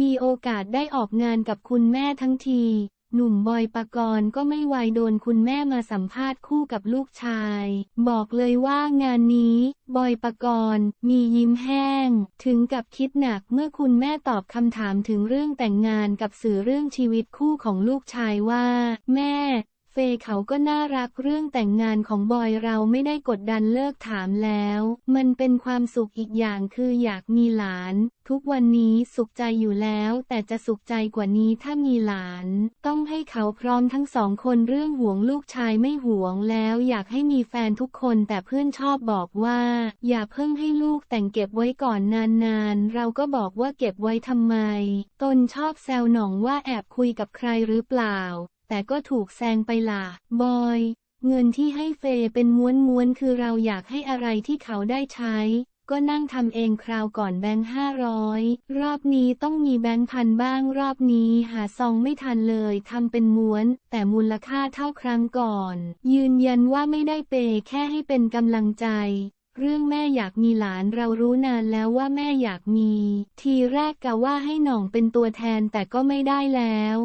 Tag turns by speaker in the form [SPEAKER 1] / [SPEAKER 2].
[SPEAKER 1] มีโอกาสได้ออกงานกับคุณแม่ทั้งที หนุ่มบอยปกรณ์ก็ไม่ไวายโดนคุณแม่มาสัมภาษณ์คู่กับลูกชาย บอกเลยว่างานนี้ บอยปกรณ์มียิ้มแห้ง ถึงกับคิดหนักเมื่อคุณแม่ตอบคำถามถึงเรื่องแต่งงานกับสื่อเรื่องชีวิตคู่ของลูกชายว่า แม่ เฟยเขาก็น่ารักเรื่องแต่งงานของบอยเราไม่ได้กดดันเลิกถามแล้ว มันเป็นความสุขอีกอย่างคืออยากมีหลาน ทุกวันนี้สุขใจอยู่แล้ว แต่จะสุขใจกว่านี้ถ้ามีหลาน ต้องให้เขาพร้อมทั้งสองคนเรื่องห่วงลูกชายไม่ห่วงแล้วอยากให้มีแฟนทุกคนแต่เพื่อนชอบบอกว่า อย่าเพิ่งให้ลูกแต่งเก็บไว้ก่อนนานๆ เราก็บอกว่าเก็บไว้ทำไม ตนชอบแซวหน่องว่าแอบคุยกับใครหรือเปล่า แต่ก็ถูกแซงไปล่ะ บอย เงินที่ให้เฟย์เป็นม้วนๆคือเราอยากให้อะไรที่เขาได้ใช้ ก็นั่งทำเองคราวก่อนแบงค์ห้าร้อยรอบนี้ต้องมีแบงค์พันบ้างรอบนี้หาซองไม่ทันเลยทำเป็นม้วน แต่มูลค่าเท่าครั้งก่อน ยืนยันว่าไม่ได้เปย์แค่ให้เป็นกำลังใจเรื่องแม่อยากมีหลานเรารู้นานแล้วว่าแม่อยากมี ทีแรกกะว่าให้หน่องเป็นตัวแทนแต่ก็ไม่ได้แล้ว